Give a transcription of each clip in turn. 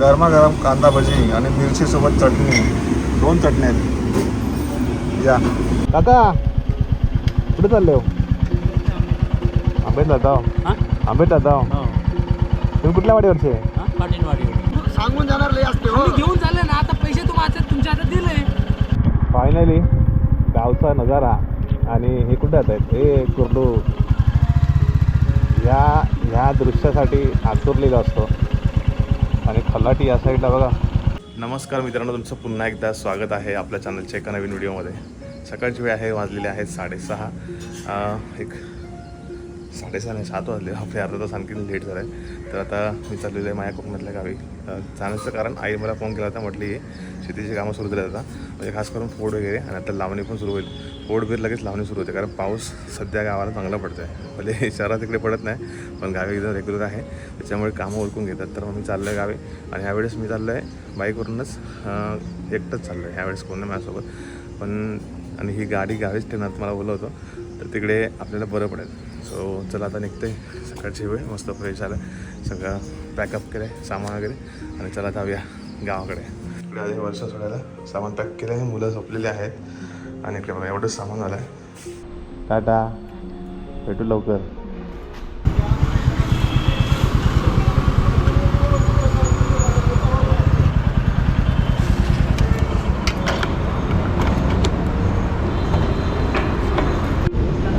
गरमागरम कांदा भजी आणि मिरची सोबत चटणी. दोन चटणी आहेत. या. काका कुठे चालले हो? आंबेत जाता हा? आंबेत जाता हो. तुम्ही कुठल्या वाडीवरचे? हा? सांगून जाणार लय असते हो. घेऊन चालले ना आता पैसे तुम्हाला तुमच्या हातात दिले. फायनली गावचा नजारा आणि हे कुठे जात आहेत? हे कुर्डू. या ह्या दृश्यासाठी आतुरलेला असतो. आणि खलाटी या साईडला बघा. नमस्कार मित्रांनो तुमचं पुन्हा एकदा स्वागत आहे आपल्या चॅनलच्या एका नवीन व्हिडिओमध्ये. सकाळची वेळ आहे वाजलेली आहे साडेसहा. एक साडेसहा नाही सात वाजले. आपले अर्धा तास आणखी लेट झालं आहे तर आता मी चाललेलो आहे माझ्या कोकणातल्या गावी. जाण्याचं कारण आई मला फोन केला होता म्हटली शेतीची कामं सुरू झाली आता. म्हणजे खास करून फोड वगैरे आणि आता लावणी पण सुरू होईल. फोड बीर लगेच लावणी सुरू होते कारण पाऊस सध्या गावाला चांगला पडतो आहे भले शहरात इकडे पडत नाही पण गावी एकदम रेग्युलर आहे. त्याच्यामुळे कामं ओळखून घेतात. तर मग मी चाललो आहे गावी. आणि ह्यावेळेस मी चाललो आहे बाईकवरूनच एकटंच चाललो आहे ह्यावेळेस कोण नाही माझ्यासोबत. पण आणि ही गाडी गावीच ठेवण्यात मला बोलवतो होतं. तर तिकडे आपल्याला बरं पडेल. सो चला आता निघते सकाळची वेळ मस्त फ्रेश आलं सगळं पॅकअप केलं आहे सामान वगैरे. आणि चला जाऊया गावाकडे. इकडे आधी वर्ष सोडायला. सामान पॅक केलं आहे मुलं झोपलेली आहेत. आणि इकडे बघा एवढंच सामान आलं आहे टाटा. भेटू लवकर.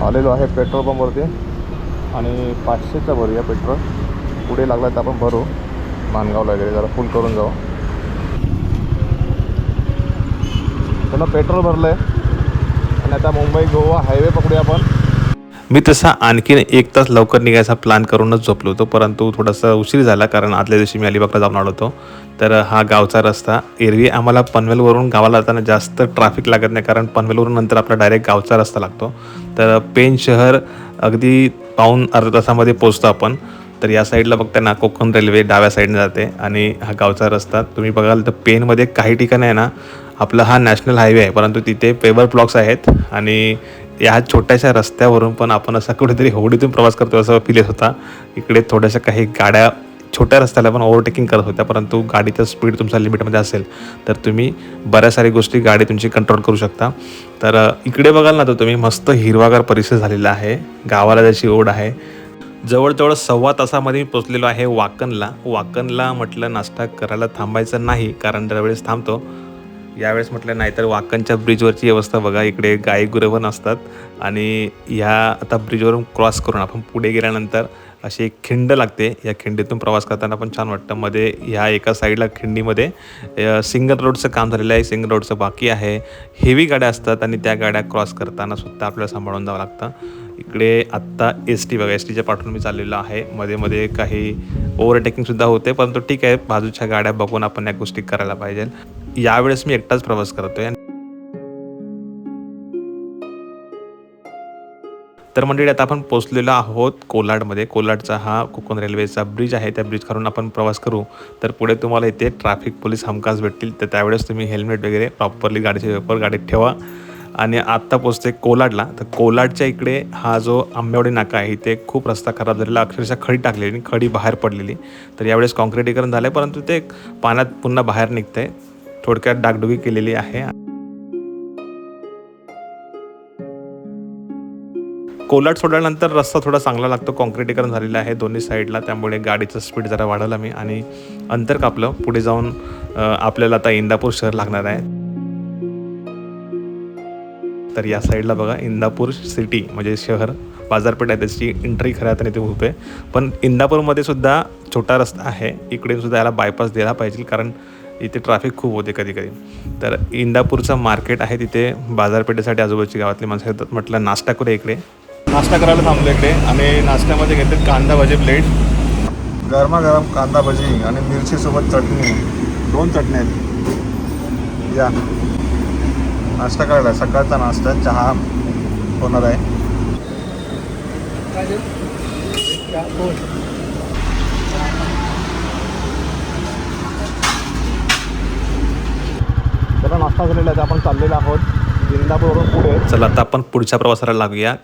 आलेलो आहे पेट्रोल पंपवरती आणि पाचशेचा भरूया पेट्रोल. पुढे लागला तर आपण भरू. मानगावला वगैरे जरा फुल करून जाऊ. चला पेट्रोल भरलं आहे आणि आता मुंबई गोवा हायवे पकडूया आपण. मी तसा आणखीन एक तास लवकर निघायचा प्लॅन करूनच झोपलो होतो परंतु थोडासा उशीर झाला कारण आदल्या दिवशी मी अलिबागला जाऊन आलो होतो. तर हा गावचा रस्ता एरवी आम्हाला पनवेलवरून गावाला जाताना जास्त ट्रॅफिक लागत नाही कारण पनवेलवरून नंतर आपला डायरेक्ट गावचा रस्ता लागतो. तर पेन शहर अगदी पाऊन अर्धा तासामध्ये पोचतो आपण. तर या साईडला बघताना कोकण रेल्वे डाव्या साईडने जाते आणि हा गावचा रस्ता तुम्ही बघाल तर पेनमध्ये काही ठिकाणी आहे ना आपला हा नॅशनल हायवे आहे परंतु तिथे पेवर ब्लॉक्स आहेत आणि या छोट्याशा रस्त्यावरून पण आपण असा कुठेतरी होडीतून प्रवास करतो असं फील येत होता. इकडे थोड्याशा काही गाड्या छोट्या रस्त्याला पण ओव्हरटेकिंग करत होत्या परंतु गाडीचं स्पीड तुमच्या लिमिटमध्ये असेल तर तुम्ही बऱ्याच साऱ्या गोष्टी गाडी तुमची कंट्रोल करू शकता. तर इकडे बघाल ना तर तुम्ही मस्त हिरवागार परिसर झालेला आहे गावाला जशी ओढ आहे. जवळजवळ सव्वा तासामध्ये मी पोचलेलो आहे वाकणला वाकणला म्हटलं नाश्ता करायला थांबायचं नाही कारण दरवेळेस थांबतो. यावेळेस म्हटलं नाही तर वाकणच्या ब्रिजवरची व्यवस्था बघा इकडे गाई गुरं पण असतात. आणि ह्या आता ब्रिजवरून क्रॉस करून आपण पुढे गेल्यानंतर अशी एक खिंड लागते. या खिंडीतून प्रवास करताना पण छान वाटतं. मध्ये ह्या एका साईडला खिंडीमध्ये सिंगल रोडचं काम झालेलं आहे. सिंगल रोडचं बाकी आहे. हेवी गाड्या असतात आणि त्या गाड्या क्रॉस करताना सुद्धा आपल्याला सांभाळून जावं लागतं. इकडे आत्ता एस टी बघा एस टीच्या पाठवून मी चाललेलो आहे. मध्ये मध्ये काही ओव्हरटेकिंगसुद्धा होते परंतु ठीक आहे बाजूच्या गाड्या बघून आपण या गोष्टी करायला पाहिजे. यावेळेस मी एकटाच प्रवास करतोय. तर मंडळी आता आपण पोचलेलो आहोत कोलाडमध्ये. कोलाडचा हा कोकण रेल्वेचा ब्रिज आहे. त्या ब्रिज करून आपण प्रवास करू. तर पुढे तुम्हाला इथे ट्रॅफिक पोलीस हमखास भेटतील. तर त्यावेळेस तुम्ही हेल्मेट वगैरे प्रॉपरली गाडीचे वेपर गाडीत ठेवा. आणि आत्ता पोचते कोलाडला. तर कोलाडच्या इकडे हा जो आंबेवाडी नाका आहे इथे खूप रस्ता खराब झालेला. अक्षरशः खडी टाकलेली आणि खडी बाहेर पडलेली. तर यावेळेस कॉन्क्रिटीकरण झालं आहे परंतु ते पाण्यात पुन्हा बाहेर निघतंय. थोडक्यात डागडुगी केलेली आहे. कोलाट सोडल्यानंतर रस्ता थोडा चांगला लागतो. कॉन्क्रिटीकरण झालेलं आहे दोन्ही साईडला. त्यामुळे गाडीचं स्पीड जरा वाढवला मी आणि अंतर कापलं. पुढे जाऊन आपल्याला आता इंदापूर शहर लागणार आहे. तर या साईडला बघा इंदापूर सिटी म्हणजे शहर बाजारपेठ आहे त्याची एंट्री खऱ्या अर्थाने इथे होते पण इंदापूरमध्ये सुद्धा छोटा रस्ता आहे इकडे सुद्धा याला बायपास दिला पाहिजे कारण इथे ट्रॅफिक खूप होते कधी कधी तर इंदापूरचं मार्केट आहे तिथे बाजारपेठेसाठी आजूबाजूची गावातली माणसं येतात म्हटलं नाश्ता करूया इकडे. नाश्ता करायला थांबलो इकडे आणि नाश्त्यामध्ये घेतले कांदा भजी प्लेट गरमागरम कांदा भजी आणि मिरचीसोबत चटणी दोन चटणी आहेत. या. नाश्ता करायला. सकाळचा नाश्ता चहा होणार आहे. त्याला नाश्ता झालेला आहे आपण चाललेलो आहोत इंदापूरवरून पुढे. चला आता आपण पुढच्या प्रवासाला लागूया.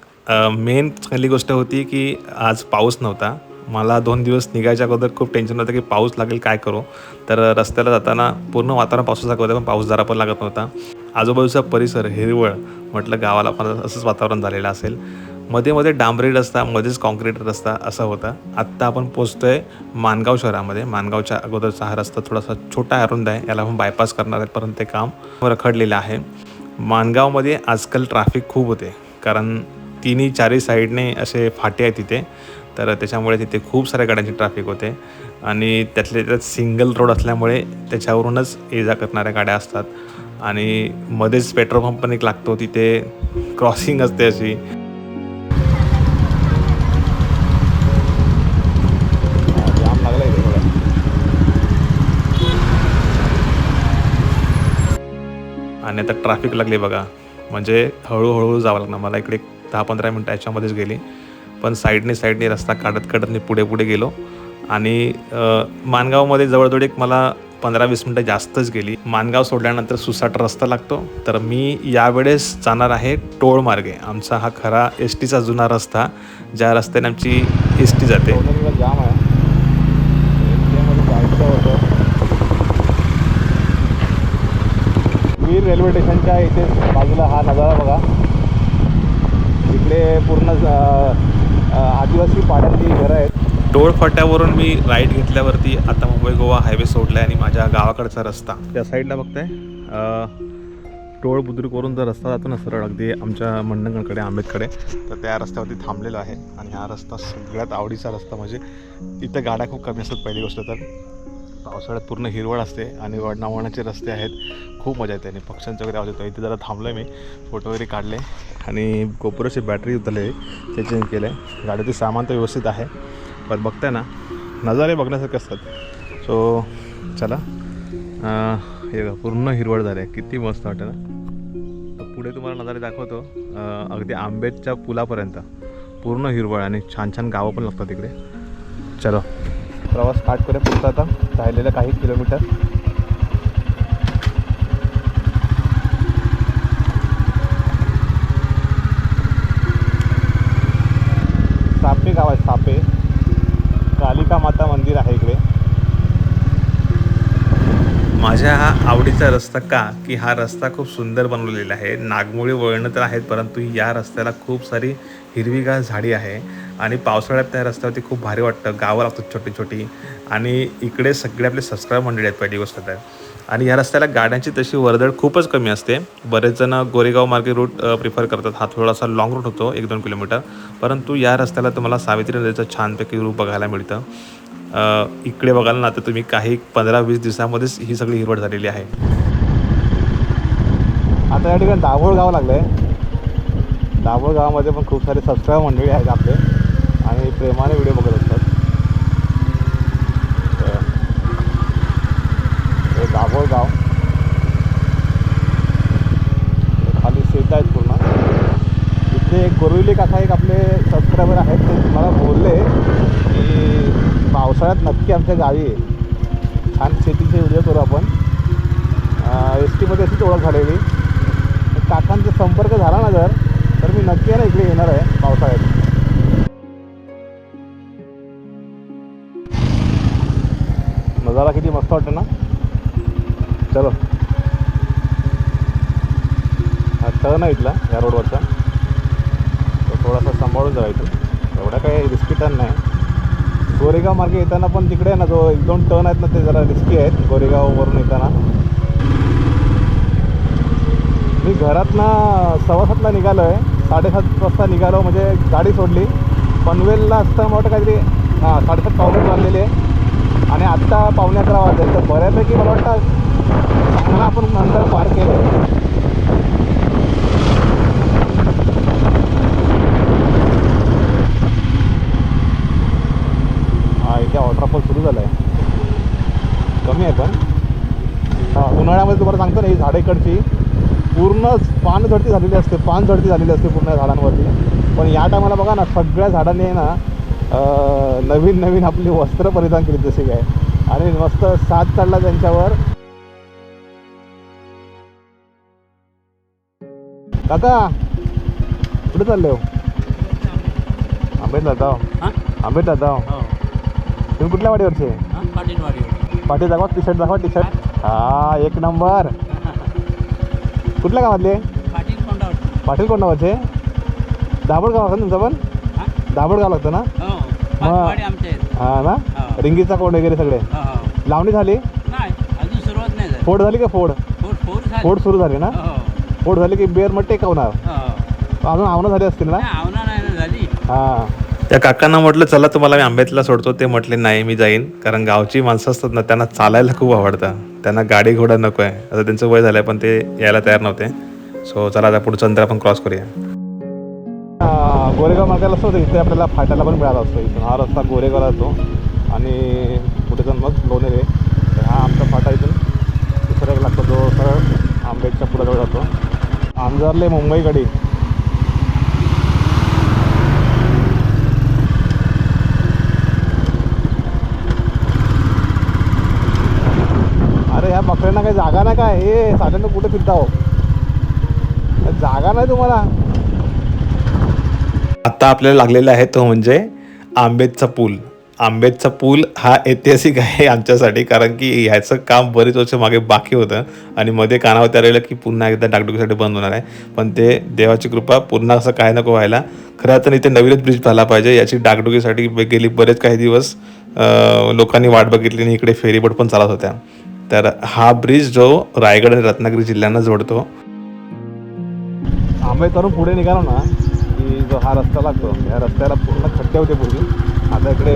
मेन चांगली गोष्ट होती की आज पाऊस नव्हता. मला दोन दिवस निघायच्या अगोदर खूप टेन्शन होतं की पाऊस लागेल काय करू. तर रस्त्याला जाताना पूर्ण वातावरण पावसासारखं होतं पण पाऊस जरा पण लागत नव्हता. आजूबाजूचा परिसर हिरवळ म्हटलं गावाला पण असंच वातावरण झालेलं असेल. मध्ये मध्ये डांबरी रस्ता मध्येच कॉन्क्रीट रस्ता असा होता. आत्ता आपण पोचतोय मानगाव शहरामध्ये. मानगावच्या अगोदरचा हा रस्ता थोडासा छोटा अरुंद आहे. याला आपण बायपास करणार आहे. परंतु ते काम रखडलेलं आहे. मानगावमध्ये आजकाल ट्रॅफिक खूप होते. कारण तिन्ही चारही साईडने असे फाटे आहेत तिथे. तर त्याच्यामुळे तिथे खूप साऱ्या गाड्यांची ट्रॅफिक होते. आणि त्यातले त्यात सिंगल रोड असल्यामुळे त्याच्यावरूनच ये जा करणाऱ्या गाड्या असतात. आणि मध्येच पेट्रोल पंप पण एक लागतो तिथे क्रॉसिंग असते अशी. आणि आता ट्रॅफिक लागली बघा. म्हणजे हळूहळू जावं लागणार. मला इकडे दहा पंधरा मिनटं याच्यामध्येच गेली. पण साईडने साईडने रस्ता काढत काढत मी पुढे पुढे गेलो. आणि माणगावमध्ये मानगावमध्ये जवळजवळ एक मला पंधरा वीस मिनटं जास्तच गेली. मानगाव सोडल्यानंतर सुसाट रस्ता लागतो. तर मी यावेळेस जाणार आहे टोळमार्गे आमचा हा खरा एस टीचा जुना रस्ता ज्या रस्त्याने आमची एस टी जाते जाम आहे. होतं. वीर रेल्वे स्टेशनच्या इथे बाजूला हा नजारा बघा. इकडे पूर्ण आदिवासी पाड्यातली घरं आहेत. टोळ फाट्यावरून मी राईट घेतल्यावरती आता मुंबई गोवा हायवे सोडला आणि माझ्या गावाकडचा रस्ता. त्या साईडला बघताय टोळ बुद्रुकवरून जर रस्ता जातो ना सरळ अगदी आमच्या मंडणगडकडे आंबेडकडे तर त्या रस्त्यावरती थांबलेलो आहे. आणि हा रस्ता सगळ्यात आवडीचा रस्ता म्हणजे इथं गाड्या खूप कमी असतात पहिली गोष्ट तर. पावसाळ्यात पूर्ण हिरवळ असते आणि वळणावळणाचे रस्ते आहेत. खूप मजा येते आणि पक्ष्यांचा वगैरे आवाज येतो. इथे जरा थांबलो मी. फोटो वगैरे काढले. आणि गोपुराची बॅटरी उतरले. ते चेंज केलं आहे गाडीचे सामान तर व्यवस्थित आहे. पण बघताय ना नजारे बघण्यासारखे असतात. सो चला. हे पूर्ण हिरवळ झालं आहे. किती मस्त वाटतं ना. पुढे तुम्हाला नजारे दाखवतो. अगदी आंबेच्या पुलापर्यंत. पूर्ण हिरवळ आणि छान छान गावं पण लागतात तिकडे. चलो. प्रवास स्टार्ट करूया. पुढचा आता राहिलेलं काही किलोमीटर सापे गाव आहे सापे कालिका माता मंदिर आहे इकडे. माझ्या हा आवडीचा रस्ता का? की हा रस्ता खूप सुंदर बनवलेला आहे. नागमोळी वळणं तर आहेत परंतु या रस्त्याला खूप सारी हिरवीगार झाडी आहे. आणि पावसाळ्यात त्या रस्त्यावरती खूप भारी वाटतं. गावं लागतात छोटी छोटी आणि इकडे सगळे आपले सबस्क्राईब मंडळी आहेत पहिली गोष्ट तर. आणि या रस्त्याला गाड्यांची तशी वर्दळ खूपच कमी असते. बरेच जण गोरेगाव मार्गे रूट प्रिफर करतात. हा थोडासा लॉंग रूट होतो एक दोन किलोमीटर परंतु या रस्त्याला तुम्हाला सावित्री नदीचं छानपैकी रूप बघायला मिळतं. इकडे बघाल ना तर तुम्ही काही पंधरा वीस दिवसामध्येच ही सगळी हिरवळ झालेली आहे. आता या ठिकाणी दाभोळ गाव लागलं आहे दाभोळ गावामध्ये पण खूप सारे सबस्क्राईब मंडळी आहेत आपले. आणि प्रेमाने व्हिडिओ बघत असतात. दाभोळगाव गाव खाली शेत आहेत पूर्ण. इथे एक गोरविले काका एक आपले सबस्क्रायबर आहेत ते मला बोलले की पावसाळ्यात नक्की आमच्या गावी छान शेतीचे व्हिडिओ करू आपण. एस टीमध्ये अशीच ओळख झालेली. काकांचा संपर्क झाला ना जर तर मी नक्की आहे ना इकडे येणार आहे पावसाळ्यात. नजारा किती मस्त वाटतं ना चलो हा टर्न इथला या रोडवरचा तो थोडासा सांभाळून जायचं एवढा काही रिस्की टर्न नाही. गोरेगाव मार्गे येताना पण तिकडे ना जो एक दोन टर्न आहेत ना ते जरा रिस्की आहेत. गोरेगाववरून येताना. मी घरातनं सव्वा सातला निघालो आहे साडेसात वाजता निघालो म्हणजे गाडी सोडली. पनवेलला असतं वाटतं काहीतरी हां साडेसात पावणे वाजलेले आणि आत्ता पावणे अकरा वाजले. तर बऱ्यापैकी मला वाटतं चांगला आपण नंतर पार केलं आहे इथे वॉटरफॉल सुरू झाला आहे कमी आहे पण. हा उन्हाळ्यामध्ये तुम्हाला सांगतो ना ही झाडेकडची पूर्ण पान झडती झालेली असते पान झडती झालेली असते पूर्ण झाडांवरती. पण या टायमाला बघा ना सगळ्या झाडांनी आहे ना नवीन नवीन आपली वस्त्र परिधान केली जसे काय. आणि मस्त साथ चढला त्यांच्यावर. काका कुठे चालले हो? आंबेत जाता? आंबेत जाता हो. तुम्ही कुठल्या वाडीवरचे? पाठी दाखवा टी शर्ट दाखवा टी शर्ट हा एक नंबर. कुठल्या गावातले? पाटील पाटील कोणावरचे दाभोळ गाव असेल तुमचं पण? दाभोळ गाव लागतं ना? हो हा ना? हा. रिंगीचा कोण वगैरे सगळे. हो लावणी झाली? फोड झाली का फोड? फोड सुरू झाली ना? फोड झाली की बेर मग टेकवणार अजून आवणं झाली असतील ना? हा. त्या काकांना म्हटलं चला तुम्हाला मी आंब्यातला सोडतो. ते म्हटले नाही मी जाईन. कारण गावची माणसं असतात ना त्यांना चालायला खूप आवडतं. त्यांना गाडी घोडा नको आहे. आता त्यांचं वय झालं आहे पण ते यायला तयार नव्हते. सो चला आता पुढचं अंतर आपण क्रॉस करूया. गोरेगाव मार्गाला असतो इथे आपल्याला फाट्याला पण मिळाला असतो. इथून हा रस्ता गोरेगावला असतो आणि पुढे जाऊन मग लोणेरे हा आमचा फाटा इथून. दुसरा एक लागतो जो सरळ आंबेडच्या पुढे जवळ जातो. आमदारले मुंबईकडे बकऱ्यांना काही जागा नाही का हे साधारण कुठे फिरता हो? जागा नाही तुम्हाला? आता आपल्याला लागलेला आहे तो म्हणजे आंबेदचा पूल. आंबेदचा पूल हा ऐतिहासिक आहे आमच्यासाठी कारण की ह्याचं काम बरेच वर्ष मागे बाकी होतं आणि मध्ये कानावर राहिलं की पुन्हा एकदा डागडुकीसाठी बंद होणार आहे. पण ते देवाची कृपा पुन्हा असं काय नको व्हायला. खरं तर इथे नवीनच ब्रिज झाला पाहिजे याची डागडुकीसाठी गेली बरेच काही दिवस लोकांनी वाट बघितली आणि इकडे फेरीबोट पण चालत होत्या. तर हा ब्रिज जो रायगड आणि रत्नागिरी जिल्ह्यांना जोडतो. आंबे करून पुढे निघालो ना की जो हा रस्ता लागतो या रस्त्याला पूर्ण खड्डे होते पूर्वी. आता इकडे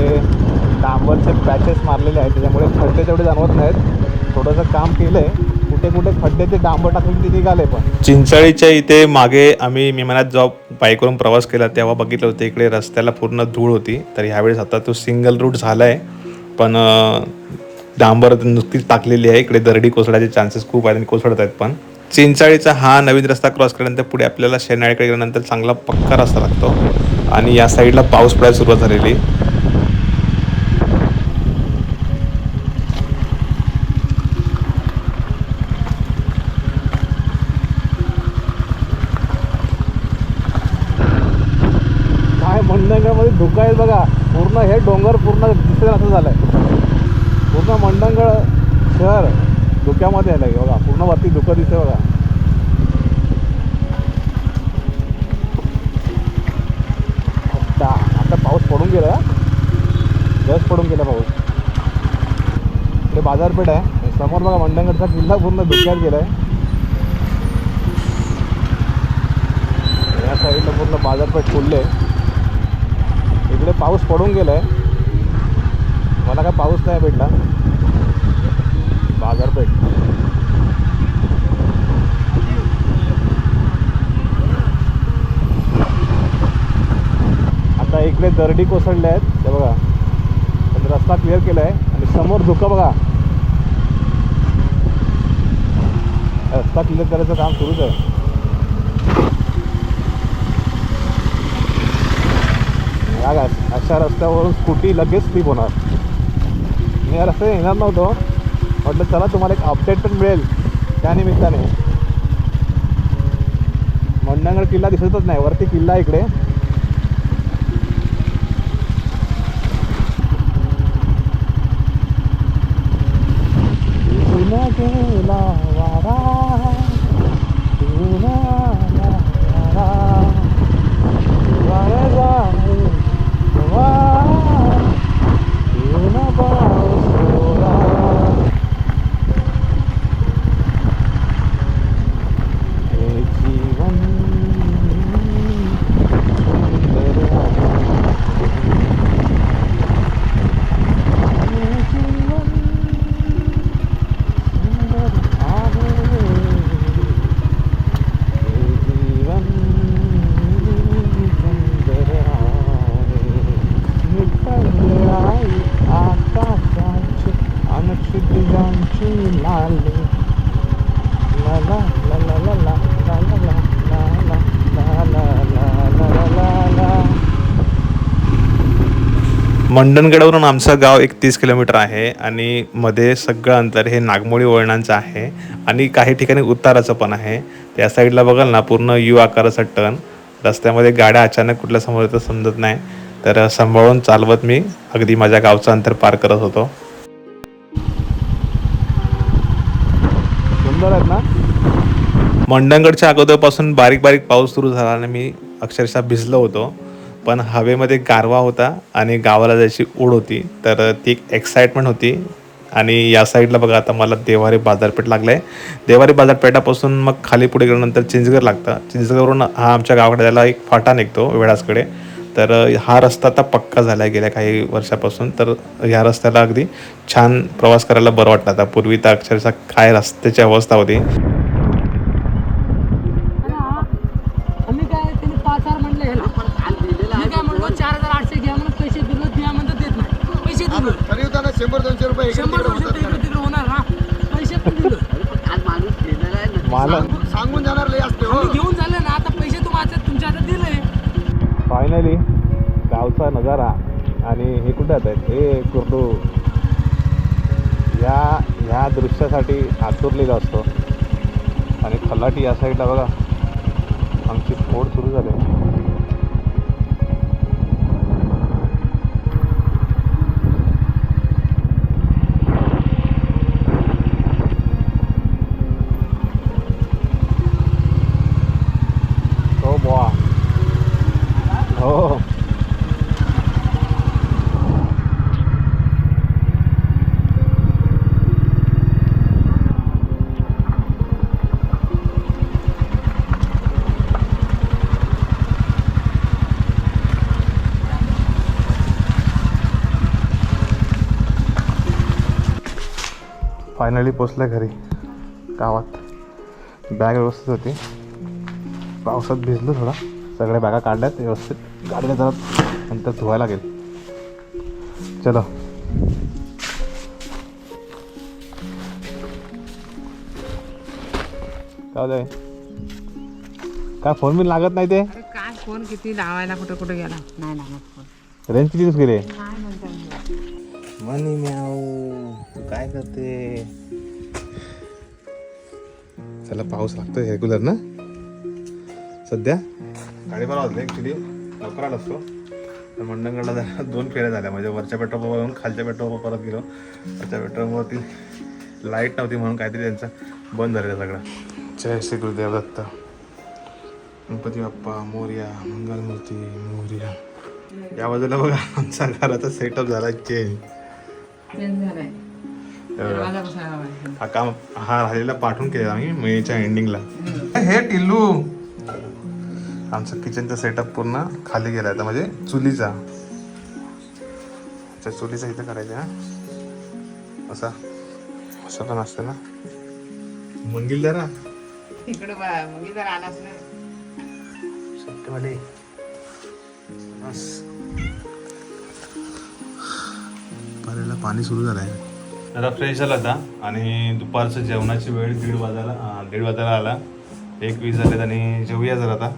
डांबरचे पॅचेस मारलेले आहेत त्याच्यामुळे खड्डे तेवढे जाणवत नाहीत. थोडंसं काम केलं आहे कुठे कुठे खड्डे ते डांबर टाकून ते निघाले पण. चिंचाळीच्या इथे मागे आम्ही विमानात जेव्हा बाईकवरून प्रवास केला तेव्हा बघितलं होतं इकडे रस्त्याला पूर्ण धूळ होती. तर ह्यावेळेस आता तो सिंगल रूट झाला आहे पण डांबर नुकतीच टाकलेली आहे. इकडे दरडी कोसळायचे चान्सेस खूप आहेत आणि कोसळत आहेत पण. चिंचाळीचा हा नवीन रस्ता क्रॉस केल्यानंतर पुढे आपल्याला शेनाळीकडे गेल्यानंतर चांगला पक्का रस्ता लागतो. आणि या साईडला पाऊस पडायला सुरुवात झालेली. काय मंडणगडमध्ये धोका आहे म्हणजे बघा. पूर्ण हे डोंगर पूर्ण दिसेल असं झालंय. पूर्ण मंडणगड शहर धुक्यामध्ये आलं आहे बघा पूर्ण वरती धुकं दिसते बघा. आता आता पाऊस पडून गेला. जस्ट पडून गेला पाऊस. इकडे बाजारपेठ आहे. समोर बघा मंडणगडचा किल्ला पूर्ण धुक्यात गेला आहे या साईडला पूर्ण बाजारपेठ फुलले इकडे पाऊस पडून गेलाय. मला काय पाऊस नाही भेटला. बाजारपेठ. आता इकडे दरडी कोसळल्या आहेत. ते बघा. पण रस्ता क्लिअर केला आहे आणि समोर धुकं बघा. रस्ता क्लिअर करायचं काम सुरूच आहे. अशा रस्त्यावरून स्कूटी लगेच स्लिप होणार. या रस्त्याने येणार नव्हतो. म्हटलं चला तुम्हाला एक अपडेट पण मिळेल त्या निमित्ताने. मंडणगड किल्ला दिसतच नाही वरती किल्ला इकडे. जुना वारा, मंडणगडावरून आमचं गाव एक तीस किलोमीटर आहे आणि मध्ये सगळं अंतर हे नागमोडी वळणांचं आहे आणि काही ठिकाणी उताराचं पण आहे. त्या साईडला बघाल ना पूर्ण यू आकाराचा टर्न रस्त्यामध्ये गाड्या अचानक कुठल्या समोर येतं समजत नाही. तर सांभाळून चालवत मी अगदी माझ्या गावचं अंतर पार करत होतो. ना? मंडणगडच्या अगोदरपासून बारीक बारीक पाऊस सुरू झाला आणि मी अक्षरशः भिजलो होतो. पण हवेमध्ये गारवा होता आणि गावाला जायची ओढ होती. तर ती एक एक्साइटमेंट होती. आणि या साईडला बघा आता मला देवारी बाजारपेठ लागलं आहे देवारी बाजारपेठापासून मग खाली पुढे गेल्यानंतर चिंचगर लागतं. चिंचगरवरून हा आमच्या गावाकडे जायला एक फाटा निघतो वेळासकडे तर हा रस्ता आता पक्का झाला आहे गेल्या काही वर्षापासून. तर ह्या रस्त्याला अगदी छान प्रवास करायला बरं वाटलं आता. पूर्वी तर अक्षरशः काय रस्त्याची अवस्था होती आम्ही काय त्यांनी पाच हजार म्हणले ह्याला मी काय म्हणलो चार हजार आठशे घ्या म्हणून पैसे दिलो द्या म्हणतात देत नाही पैसे दिलो तरी होता ना शंभर दोनशे रुपये इकडे शंभर तिकडे वर्ष होतात. इकडे तिकडे होणार हा. पैसे पण दिलो मला ना. सांगून जाणार लय असते हो. घेऊन झाले ना आता पैसे तुम्हाला तुमच्या हातात दिले फायनली गावचा नजारा आणि हे कुठे आहेत हे कुर्डू. ह्या ह्या दृश्यासाठी आतुरलेला असतो. आणि खलाटी या साईडला बघा. आमची फोड सुरू झाली. फायनली पोचलं घरी गावात. बॅग व्यवस्थित होती. पावसात भिजलो थोडा. सगळ्या बॅगा काढल्यात व्यवस्थित. गाडीला जरा नंतर धुवायला लागेल. चलो. काय? काय फोन बिन लागत नाही ते? काय फोन किती लावायला कुठे कुठे गेला? नाही लागत फोन रेंज किती दिवस गेले? मनी म्याऊ तू काय करते? चला पाऊस लागतोय रेग्युलर ना? सध्या? साडेबारा वाजले ॲक्च्युली लवकर आला असतो. तर मंडणगडला जरा दोन फेऱ्या झाल्या. म्हणजे वरच्या पेट्रोल पंपावरून खालच्या पेट्रोल पंप परत गेलो. वरच्या पेट्रोल पंपावरती लाइट नव्हती म्हणून काहीतरी त्यांचा बंद झालेला सगळं. जय श्री गुरुदेव दत्त. गणपती बाप्पा मोर्या मंगलमूर्ती मोर्या. या बाजूला बघा आमचा घराचा सेटअप झाला चेंज लावायचा? हा। काम हा राहिलेला पाठवून केलेला आम्ही मेच्या एंडिंगला हे टिल्लू! आमचं किचनचा सेटअप पूर्ण खाली गेला आता म्हणजे चुलीचा. चुलीचा इथं करायचं हा. असा. असं पण असतं ना. मंगिल जरा तिकडे जर ना बस. पाण्याला पाणी सुरू झालं आहे आता फ्रेश झाला आता आणि दुपारचं जेवणाची वेळ दीड वाजायला दीड वाजायला आला. एक वीस झालेत आणि जेवूया जरा आता.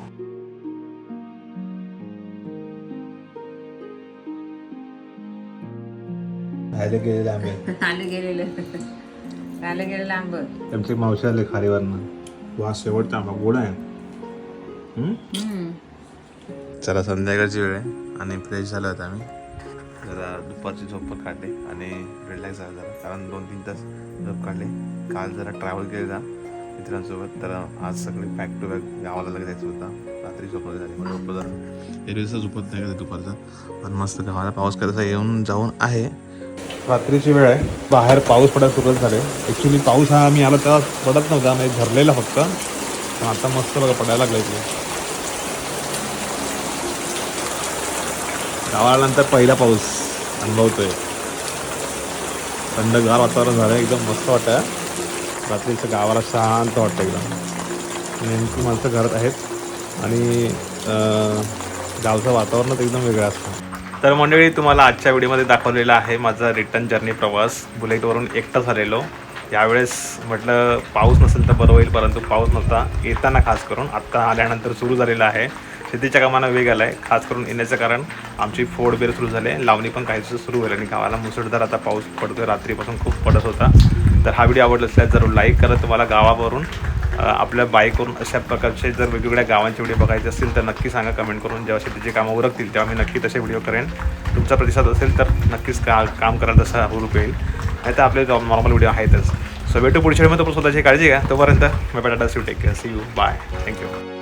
खायला गेलेले आम्ही आले गेलेलं. आले गेलेलं आंब. आमची मावशी आले खारीवरनं. वा शेवटचा आंबा. गोड आहे? हम्म. चला संध्याकाळची वेळ आहे आणि फ्रेश झालो होतो आम्ही. जरा दुपारची झोप पण काढली आणि रिलॅक्स झाला जरा. कारण दोन तीन तास झोप काढली. काल जरा ट्रॅव्हल केलेला मित्रांसोबत. तर आज सगळे बॅक टू बॅक गावाला लगेच जायचं होतं. रात्री झोपलं झाली मग झोपलो जरा. एरवीचा झोपत नाही कधी दुपारचा. पण मस्त गावाला पाऊस करायचा येऊन जाऊन आहे. रात्रीची वेळ आहे. बाहेर पाऊस पडायला सुरुवात झाले. ॲक्च्युली पाऊस हा आम्ही आला तेव्हा पडत नव्हता. म्हणजे भरलेला फक्त. पण आता मस्त बघा पडायला लागला इथे गावानंतर पहिला पाऊस अनुभवतोय. थंडगार वातावरण झालं एकदम मस्त वाटतं रात्रीचं गावाला शांत वाटतं एकदम. नेमकी माणसं घरात आहेत आणि गावचं वातावरणच एकदम वेगळं असतं. तर मंडळी तुम्हाला आजच्या व्हिडिओमध्ये दाखवलेला आहे माझा रिटर्न जर्नी प्रवास. बुलेटवरून एकटा झालेलो. यावेळेस म्हटलं पाऊस नसेल तर बरं होईल परंतु पाऊस नव्हता. येताना खास करून आत्ता आल्यानंतर सुरू झालेला आहे. शेतीच्या कामाला वेग आला आहे खास करून येण्याचं कारण आमची फोड बेर सुरू झाले. लावणी पण काहीच सुरू होईल आणि गावाला मुसळधार आता पाऊस पडतोय. रात्रीपासून खूप पडत होता. तर हा व्हिडिओ आवडला असल्यास जरूर लाईक करा. तुम्हाला गावावरून आपल्या बाईकवरून अशा प्रकारचे जर वेगवेगळ्या गावांचे व्हिडिओ बघायचे असतील तर नक्की सांगा कमेंट करून. जेव्हा शेतीची कामं उरकतील तेव्हा मी नक्की तसे व्हिडिओ करेन. तुमचा प्रतिसाद असेल तर नक्कीच का काम करायला तसा हुरूप येईल नाही तर आपले नॉर्मल व्हिडिओ आहेतच. सो भेटू पुढच्या वेळी. तो स्वतःची काळजी घ्या. तोपर्यंत मी tata see take care see you bye thank you